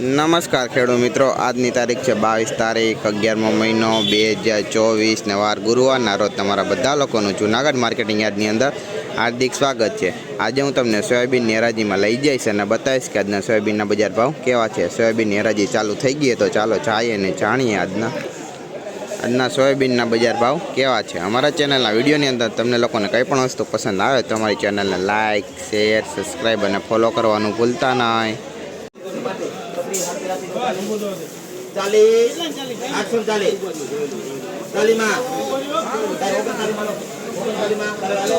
નમસ્કાર ખેડૂત મિત્રો. આજની તારીખ છે બાવીસ તારીખ, અગિયારમો મહિનો બે હજાર ચોવીસને વાર ગુરુવારના રોજ તમારા બધા લોકોનું જુનાગઢ માર્કેટિંગ યાર્ડની અંદર હાર્દિક સ્વાગત છે. આજે હું તમને સોયાબીનની હરાજીમાં લઈ જઈશ અને બતાવીશ કે આજના સોયાબીનના બજાર ભાવ કેવા છે. સોયાબીનની હરાજી ચાલુ થઈ ગઈ તો ચાલો જઈએ અને જાણીએ આજના આજના સોયાબીનના બજાર ભાવ કેવા છે. અમારા ચેનલના વિડીયોની અંદર તમને લોકોને કંઈ પણ વસ્તુ પસંદ આવે તો અમારી ચેનલને લાઇક શેર, સબસ્ક્રાઈબ અને ફોલો કરવાનું ભૂલતા નહીં. ચાલીસ આઠસો ચાલીસ ચાલીમાં તારે ઓગણચાલીસમાં લો.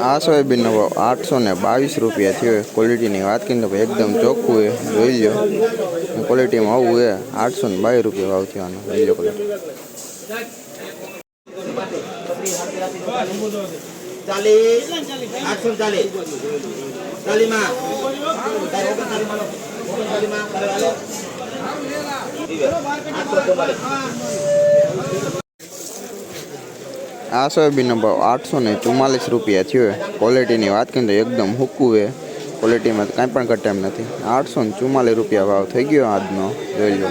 આ સોયાબીનનો ભાવ આઠસો ને બાવીસ રૂપિયા થયો ક્વોલિટીની વાત કરીને ભાઈ એકદમ ચોખ્ખું એ જોઈ લો ક્વોલિટીમાં આવું એ આઠસો ને બાવીસ રૂપિયા ભાવ થયો જોઈ લો ચાલીસ આઠસો ચાલીસ ચાલીમાં તારે ઓગણચાલીસમાં લો. ઓગણચાલીસમાં તારે હાલો. આઠસો ચુમ્માલીસ. આ સોયાબીનનો ભાવ આઠસો ને ચુમ્માલીસ રૂપિયા થયો ક્વોલિટીની વાત કરીએ તો એકદમ હુક્કું એ ક્વોલિટીમાં કાંઈ પણ ઘટે એમ નથી. આઠસો ને ચુમ્માલીસ રૂપિયા ભાવ થઈ ગયો આજનો, જોઈ લો.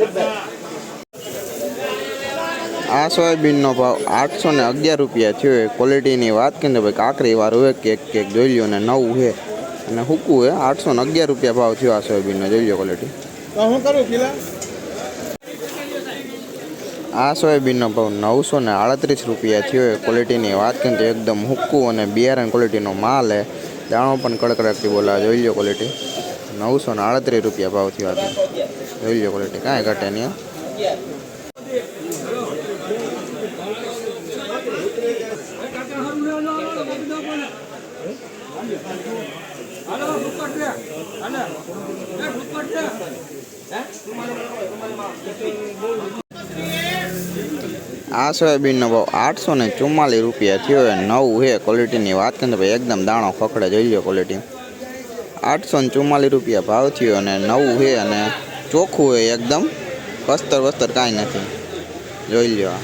આઠસો. આ સોયાબીનનો ભાવ આઠસો ને અગિયાર રૂપિયા થયો એ ક્વોલિટીની વાત કરીને ભાઈ કાંકરીવાળું હોય કેક કેક જોઈ લ્યો ને નવું છે. અને હુકું છે આઠસો ને અગિયાર રૂપિયા ભાવ થયો આ સોયાબીનનો જોઈ લ્યો ક્વોલિટી આ સોયાબીનનો ભાવ નવસો ને આડત્રીસ રૂપિયા થયો એ ક્વોલિટીની વાત કરીને તો એકદમ હુક્કું અને બિયારણ ક્વોલિટીનો માલ હે દાણો પણ કડકડાટથી બોલા જોઈ લ્યો ક્વોલિટી નવસો ને આડત્રીસ રૂપિયા ભાવ થયો આજે જોઈ લ્યો ક્વોલિટી કાંઈ ઘટે નહીં આ સોયાબીનનો ભાવ આઠસો ને ચુમ્માલીસ રૂપિયા થયો હોય નવું છે ક્વોલિટીની વાત કરીને ભાઈ એકદમ દાણો ખકડે જોઈ લો ક્વોલિટી આઠસો ને ચુમ્માલીસ રૂપિયા ભાવ થયો અને નવું છે અને ચોખ્ખું છે એકદમ વસ્તર વસ્તર કાંઈ નથી જોઈ. હા.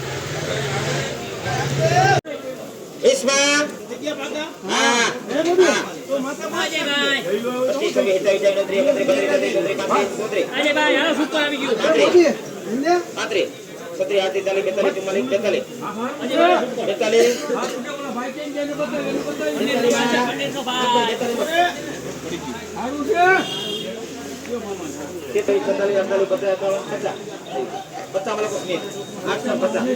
પચીસ, પચાસ, પચાસ. પચાસમાં લખો સ્મિત. આઠસો પચાસ.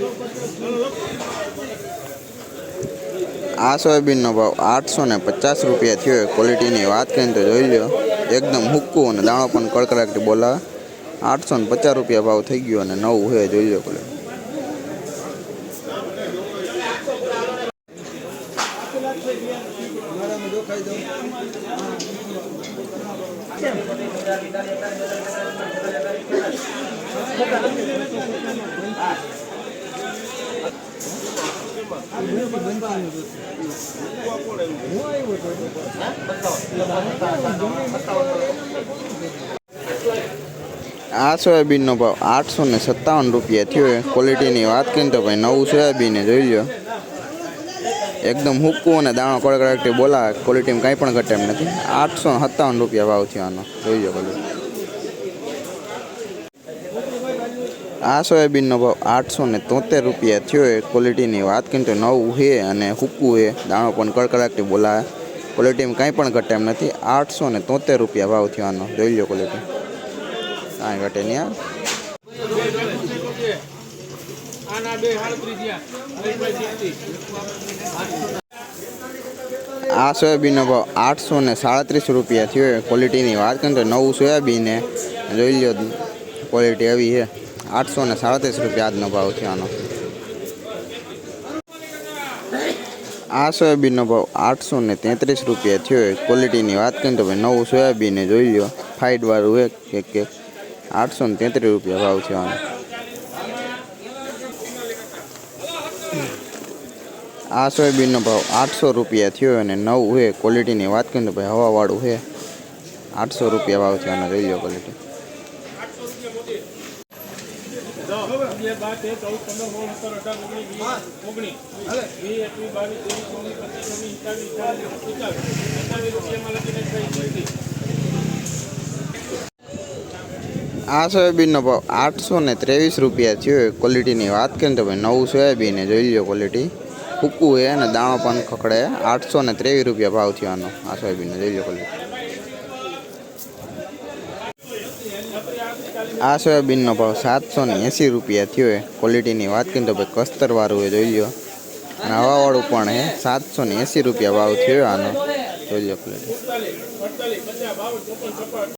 આ સોયાબીનનો ભાવ આઠસો ને પચાસ રૂપિયા થયો. ક્વોલિટીની વાત કરીને તો જોઈ લો એકદમ હુક્કું અને દાણો પણ કડકડાટી બોલાવે આઠસો ને પચાસ રૂપિયા ભાવ થઈ ગયો અને નવું હોય જોઈ લો ક્વોલિટી. આ સોયાબીનનો ભાવ આઠસો ને સત્તાવન રૂપિયા થયો ક્વોલિટીની વાત કરીને તો ભાઈ નવું સોયાબીન જોઈ લો એકદમ હુક્કું અને દાણો કડકડાટી બોલાવે. ક્વોલિટીમાં કાંઈ પણ ઘટે એમ નથી. આઠસો સત્તાવન રૂપિયા ભાવ થયો આનો. જોઈ લો આ સોયાબીનનો ભાવ આઠસો ને તોતેર રૂપિયા થયો એ ક્વોલિટીની વાત કરીને તો નવું છે અને હૂકવું છે દાણો પણ કડકડાટી બોલાવે ક્વોલિટીમાં કાંઈ પણ ઘટે એમ નથી. આઠસો ને તોતેર રૂપિયા ભાવ થયો આનો. જોઈ લો ક્વોલિટી કાંઈ ઘટે નહીં આ. આ સોયાબીનનો ભાવ આઠસો ને સાડત્રીસ રૂપિયા થયો ક્વોલિટીની વાત કરીએ તો નવું સોયાબીન જોઈ લો ક્વોલિટી આવી છે આઠસો ને સાડત્રીસ રૂપિયા આજનો ભાવ છે આનો. આ સોયાબીનનો ભાવ આઠસો ને તેત્રીસ રૂપિયા થયો. હોય ક્વોલિટીની વાત કરીએ તો ભાઈ નવું સોયાબીન જોઈ લો ફાઇટવાળું એક કે એક. આઠસો ને તેત્રીસ રૂપિયા ભાવ છે આનો. આ સોયાબીનનો ભાવ આઠસો રૂપિયા થયો અને નવું છે. ક્વોલિટીની વાત કરીએ તો ભાઈ હવાવાળું છે. આઠસો રૂપિયા ભાવ છે આનો, જોઈ લો ક્વોલિટી અગિયાર બાર તેર ચૌદ પંદર સોળ સત્તર અઢાર ઓગણીસ વીસ ઓગણીસ. વીસ એકવીસ બાવીસ ત્રેવીસ ચોવીસ પચીસ છવ્વીસ સત્તાવીસ ચાલીસ એકાવીસ એકાવીસ રૂપિયામાં લખીને થઈ આ સોયાબીનનો ભાવ આઠસો ને ત્રેવીસ રૂપિયા થયો. ક્વોલિટીની વાત કરીએ તો ભાઈ નવું સોયાબીન જોઈ લો ક્વોલિટી ફૂકવું છે અને દાણો પણ ખકડે આઠસો ને ત્રેવીસ રૂપિયા ભાવ થયો આનો. આ સોયાબીનનો જોઈ લો ક્વોલિટી આ સોયાબીનનો ભાવ સાતસો ને એંસી રૂપિયા થયો છે ક્વોલિટીની વાત કરીએ તો ભાઈ કસ્તરવાળું એ જોઈ લો. અને હવાવાળું પણ એ સાતસો ને એંસી રૂપિયા ભાવ થયો આનો. જોઈ લો ક્વોલિટી